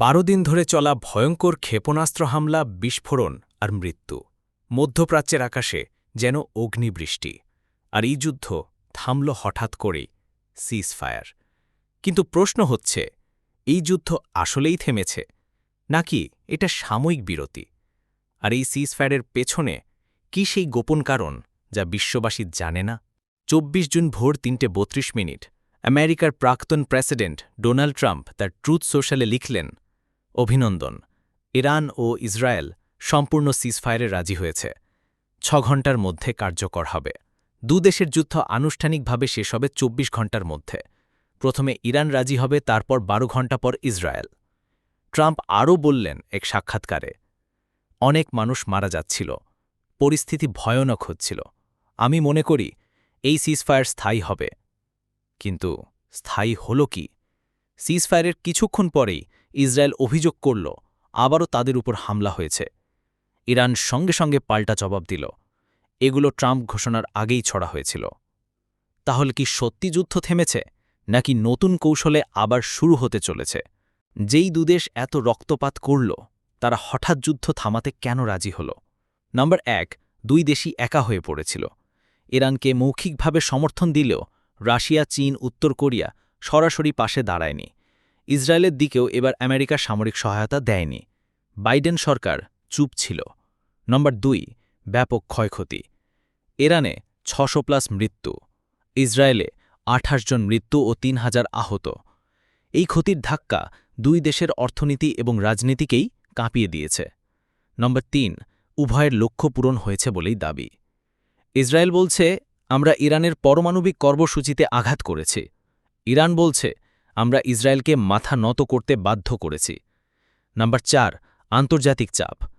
বারো দিন ধরে চলা ভয়ঙ্কর ক্ষেপণাস্ত্র হামলা, বিস্ফোরণ আর মৃত্যু। মধ্যপ্রাচ্যের আকাশে যেন অগ্নিবৃষ্টি। আর এই যুদ্ধ থামল হঠাৎ করেই সিজ ফায়ার কিন্তু প্রশ্ন হচ্ছে, এই যুদ্ধ আসলেই থেমেছে? নাকি এটা সাময়িক বিরতি? আর এই সিজ ফায়ারের পেছনে কি সেই গোপন কারণ যা বিশ্ববাসী জানে না? চব্বিশ জুন ভোর তিনটে বত্রিশ মিনিট, আমেরিকার প্রাক্তন প্রেসিডেন্ট ডোনাল্ড ট্রাম্প তার ট্রুথ সোশ্যালে লিখলেন অভিনন্দন। ইরান ও ইসরায়েল সম্পূর্ণ সিজফায়ারে রাজি হয়েছে। ছ ঘণ্টার মধ্যে কার্যকর হবে। দু দেশের যুদ্ধ আনুষ্ঠানিকভাবে শেষ হবে চব্বিশ ঘণ্টার মধ্যে। প্রথমে ইরান রাজি হবে, তারপর বারো ঘণ্টা পর ইসরায়েল। ট্রাম্প আরও বললেন এক সাক্ষাৎকারে, অনেক মানুষ মারা যাচ্ছিল। পরিস্থিতি ভয়ানক হচ্ছিল। আমি মনে করি এই সিজফায়ার স্থায়ী হবে। কিন্তু স্থায়ী হল কি? সিজফায়ারের কিছুক্ষণ পরেই ইসরায়েল অভিযোগ করল, আবারও তাদের উপর হামলা হয়েছে। ইরান সঙ্গে সঙ্গে পাল্টা জবাব দিল। এগুলো ট্রাম্প ঘোষণার আগেই ছড়া হয়েছিল। তাহলে কি সত্যি যুদ্ধ থেমেছে, নাকি নতুন কৌশলে আবার শুরু হতে চলেছে? যেই দুদেশ এত রক্তপাত করল, তারা হঠাৎ যুদ্ধ থামাতে কেন রাজি হল? নম্বর এক, দুই দেশই একা হয়ে পড়েছিল। ইরানকে মৌখিকভাবে সমর্থন দিলেও রাশিয়া, চীন, উত্তর কোরিয়া সরাসরি পাশে দাঁড়ায়নি। ইসরায়েলের দিকেও এবার আমেরিকা সামরিক সহায়তা দেয়নি। বাইডেন সরকার চুপ ছিল। নম্বর দুই, ব্যাপক ক্ষয়ক্ষতি। ইরানে ছশো প্লাস মৃত্যু, ইসরায়েলে আঠাশ জন মৃত্যু ও তিন হাজার আহত। এই ক্ষতির ধাক্কা দুই দেশের অর্থনীতি এবং রাজনীতিকেই কাঁপিয়ে দিয়েছে। নম্বর তিন, উভয়ের লক্ষ্য পূরণ হয়েছে বলেই দাবি। ইসরায়েল বলছে, আমরা ইরানের পারমাণবিক কর্মসূচিতে আঘাত করেছি। ইরান বলছে আমরা ইসরায়েলকে মাথা নত করতে বাধ্য করেছি। নাম্বার চার আন্তর্জাতিক চাপ।